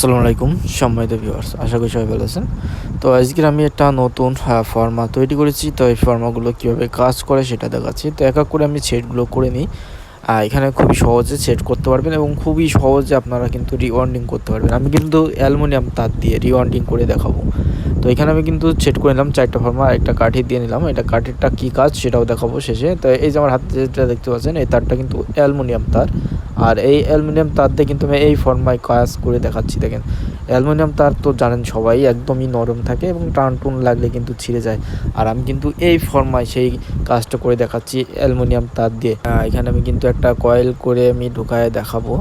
আসসালামু আলাইকুম, সম্মানিত ভিউয়ার্স আশা করি সবাই ভালো আছেন। তো আজকের আমি একটা নতুন ফর্মা তৈরি করেছি। তো এই ফর্মাগুলো কীভাবে কাজ করে সেটা দেখাচ্ছি। তো এক এক করে আমি সেটগুলো করে নিই। এখানে খুবই সহজে সেট করতে পারবেন এবং খুবই সহজে আপনারা কিন্তু রিওয়ার্ডিং করতে পারবেন। আমি কিন্তু অ্যালুমিনিয়াম তার দিয়ে রিওয়ার্ডিং করে দেখাবো। তো এখানে আমি কিন্তু সেট করে নিলাম চারটা ফর্মা একটা কাঠি দিয়ে নিলাম। এটা কাঠিরটা কী কাজ সেটাও দেখাবো শেষে। তো এই যে আমার হাতে যেটা দেখতে পাচ্ছেন, এই তারটা কিন্তু অ্যালুমিনিয়াম তার। আর এই অ্যালুমিনিয়াম তার দিয়ে কিন্তু আমি এই ফর্মায় কাজ করে দেখাচ্ছি দেখেন। অ্যালুমিনিয়াম তার তো জানেন সবাই, একদমই নরম থাকে এবং টান টুন লাগলে কিন্তু ছিঁড়ে যায়। আর আমি কিন্তু এই ফর্মায় সেই কাজটা করে দেখাচ্ছি অ্যালুমিনিয়াম তার দিয়ে। এখানে আমি কিন্তু একটা কয়েল করে আমি ঢুকায় দেখাবো,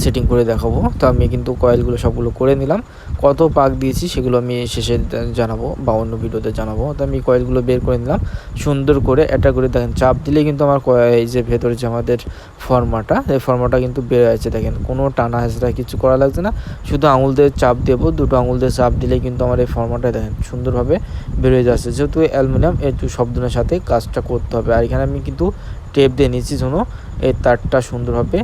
সেটিং করে দেখাবো। তো আমি কিন্তু কয়েলগুলো সবগুলো করে নিলাম। কত পাক দিয়েছি সেগুলো আমি শেষে জানাব বা অন্য ভিডিওতে জানাব। তো আমি কয়েলগুলো বের করে নিলাম, সুন্দর করে এটা করে দেখেন, চাপ দিলে কিন্তু আমার এই যে ভেতরে যে আমাদের ফর্মাটা, এই ফর্মাটা কিন্তু বের হয়েছে। দেখেন, কোনো টানা হেঁচড়া কিছু করা লাগছে না, শুধু আঙুল দিয়ে চাপ দেবো, দুটো আঙুল দিয়ে চাপ দিলে কিন্তু আমার এই ফর্মাটা দেখেন সুন্দরভাবে বেরোয় যাচ্ছে যেহেতু অ্যালুমিনিয়াম একটু শব্দনের সাথে কাজটা করতে হবে। আর এখানে আমি কিন্তু টেপ দিয়ে নিচ্ছি যেন এই তারটা সুন্দরভাবে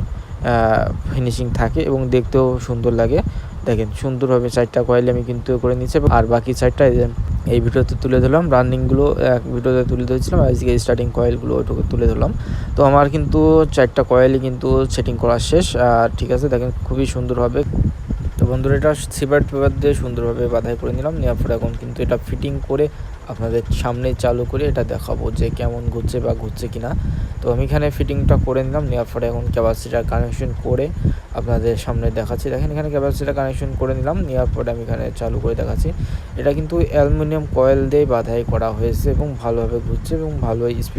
ফিনিশিং থাকে এবং দেখতেও সুন্দর লাগে। দেখেন সুন্দরভাবে চারটা কয়েল আমি কিন্তু করে নিচ্ছি আর বাকি চারটা এই ভিডিওতে তুলে ধরলাম। রানিংগুলো এক ভিডিওতে তুলে ধরেছিলাম আজকে স্টার্টিং কয়েলগুলো ওইটুকু তুলে ধরলাম। তো আমার কিন্তু চারটা কয়েলই কিন্তু সেটিং করা শেষ। আর ঠিক আছে, দেখেন খুবই সুন্দরভাবে বন্ধুরা, এটা সিপার পেপার দিয়ে সুন্দরভাবে বাধাই করে নিলাম। নেওয়ার পরে এখন কিন্তু এটা ফিটিং করে আপনাদের সামনে চালু করে এটা দেখাবো যে কেমন ঘুরছে বা ঘুরছে কিনা। তো আমি এখানে ফিটিংটা করে নিলাম। নেওয়ার পরে এখন ক্যাপাসিটার কানেকশন করে আপনাদের সামনে দেখাচ্ছি। দেখেন, এখানে ক্যাপাসিটার কানেকশন করে নিলাম। নেওয়ার পরে আমি এখানে চালু করে দেখাচ্ছি। এটা কিন্তু অ্যালুমিনিয়াম কয়েল দিয়ে বাধাই করা হয়েছে এবং ভালোভাবে ঘুরছে এবং ভালোই স্পিড